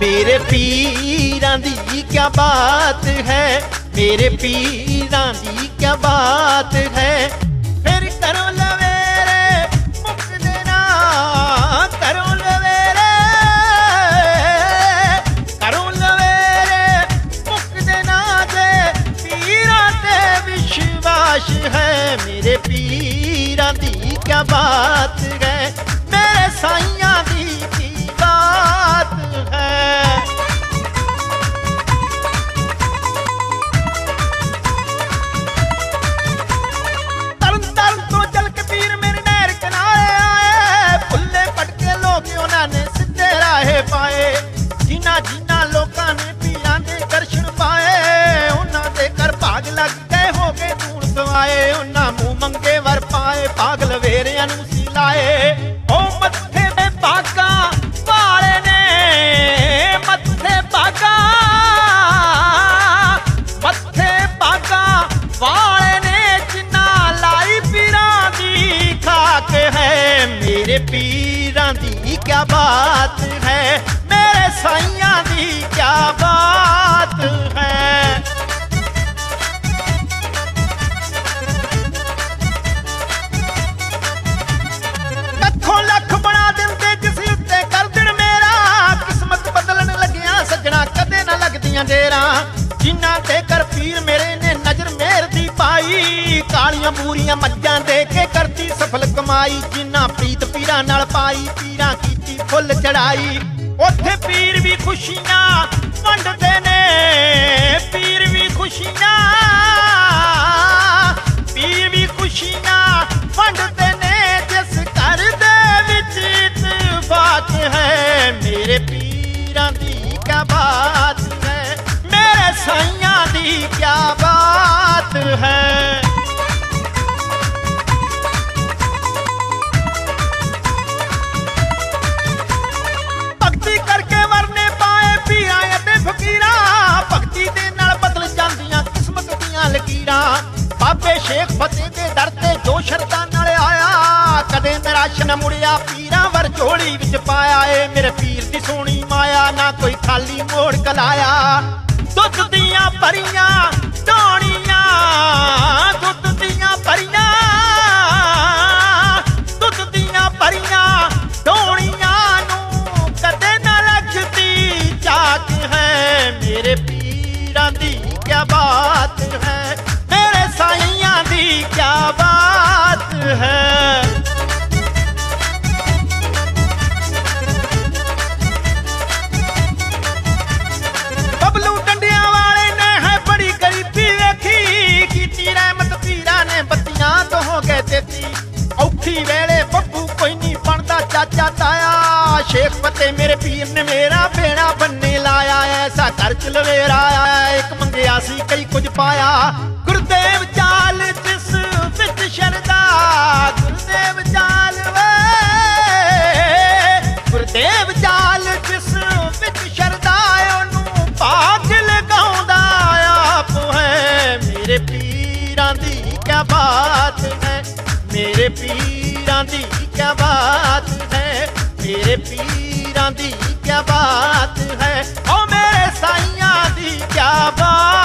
ਮੇਰੇ ਪੀਰਾਂ ਦੀ ਕੀ ਬਾਤ ਹੈ? ਮੇਰੇ ਪੀਰਾਂ ਦੀ ਕੀ ਬਾਤ ਹੈ? ਫਿਰ ਕਰੋ ਲਵੇਰੇ ਮੁਕਦੇ ਨਾ ਕਰੋ ਲਵੇਰੇ। ਕਰੋ ਲਵੇਰੇ ਮੁਕਦੇ ਨਾ ਜੇ ਪੀਰਾਂ ਤੇ ਵਿਸ਼ਵਾਸ ਹੈ। ਮੇਰੇ ਪੀਰਾਂ ਦੀ ਕੀ ਬਾਤ ਹੈ? ਮੇਰੇ ਸਾਈਆਂ ਪੀਰਾਂ ਦੀ ਕੀ ਬਾਤ ਹੈ? ਮੇਰੇ ਸਾਈਆਂ ਦੀ ਕੀ ਬਾਤ ਹੈ? ਲੱਖੋਂ ਲੱਖ ਬਣਾ ਦਿੰਦੇ ਜਿਸ ਉੱਤੇ ਕਰ ਦੇਣ ਮੇਰਾ। ਕਿਸਮਤ ਬਦਲਣ ਲੱਗਿਆ ਸੱਜਣਾ ਕਦੇ ਨਾ ਲੱਗਦੀਆਂ ਦੇਰਾਂ ਜਿਨ੍ਹਾਂ ਤੇ ਕਰ ਕਾਲੀਆਂ ਬੂਰੀਆਂ ਮੱਝਾਂ ਦੇ ਕੇ ਕਰਦੀ ਸਫਲ ਕਮਾਈ। ਜਿਨ੍ਹਾਂ ਪ੍ਰੀਤ ਪੀਰਾਂ ਨਾਲ ਪਾਈ, ਪੀਰਾਂ ਕੀਤੀ ਫੁੱਲ ਚੜਾਈ। ਉੱਥੇ ਪੀਰ ਵੀ ਖੁਸ਼ੀਆਂ ਵੰਡਦੇ ਨੇ। ਪੀਰ ਵੀ ਖੁਸ਼ੀਆਂ ਪੀਰ ਵੀ ਖੁਸ਼ੀਆਂ ਵੰਡਦੇ ਨੇ। ਜਿਸ ਘਰ ਦੇ ਵਿੱਚ ਇਤਫਾਕ ਹੈ, ਮੇਰੇ ਪੀਰਾਂ ਦੀ ਕੀ ਬਾਤ ਹੈ, ਮੇਰੇ ਸਾਈਆਂ ਦੀ ਕਿਆ ਬਾਤ ਹੈ। ਸ਼ੇਖ ਫਤਿਹ ਦੇ ਦਰ ਤੇ ਜੋ ਸ਼ਰਤਾਂ ਨਾਲ ਆਇਆ। ਕਦੇ ਨਿਰਾਸ਼ ਨਾ ਮੁੜਿਆ, ਪੀਰਾਂ ਵਰ ਝੋਲੀ ਵਿੱਚ ਪਾਇਆ। ਏ ਮੇਰੇ ਪੀਰ ਦੀ ਸੋਹਣੀ ਮਾਇਆ, ਨਾ ਕੋਈ ਖਾਲੀ ਮੋੜ ਕਲਾਇਆ। ਦੁੱਧ ਦੀਆਂ ਭਰੀਆਂ, ਢੋਣੀਆਂ ਚਾਚਾ ਤਾਇਆ, ਸ਼ੇਖ ਫਤੇ ਮੇਰੇ ਪੀਰ ਨੇ ਮੇਰਾ ਬੇੜਾ ਬੰਨੇ ਲਾਇਆ ਐਸਾ ਘਰ ਚ ਲਵੇਰਾ ਇੱਕ ਮੰਗਿਆ ਸੀ, ਕਈ ਕੁਝ ਪਾਇਆ। ਗੁਰਦੇਵ ਚਾਲ ਜਿਸ ਵਿੱਚ ਸ਼ਰਦਾ ਗੁਰਦੇਵ ਚਾਲ ਵੇ। ਗੁਰਦੇਵ ਚਾਲ ਜਿਸ ਵਿੱਚ ਸ਼ਰਦਾ ਉਹਨੂੰ ਭਾਗ ਲਗਾਉਂਦਾ ਆਪ ਹੈ, ਮੇਰੇ ਪੀਰਾਂ ਦੀ ਕਿਆ ਬਾਤ ਹੈ। ਮੇਰੇ ਪੀਰਾਂ ਦੀ ਕਿਆ ਬਾਤ ਹੈ। ਮੇਰੇ ਪੀਰਾਂ ਦੀ ਕੀ ਬਾਤ ਹੈ। ਓ ਮੇਰੇ ਸਾਈਆਂ ਦੀ ਕੀ ਬਾਤ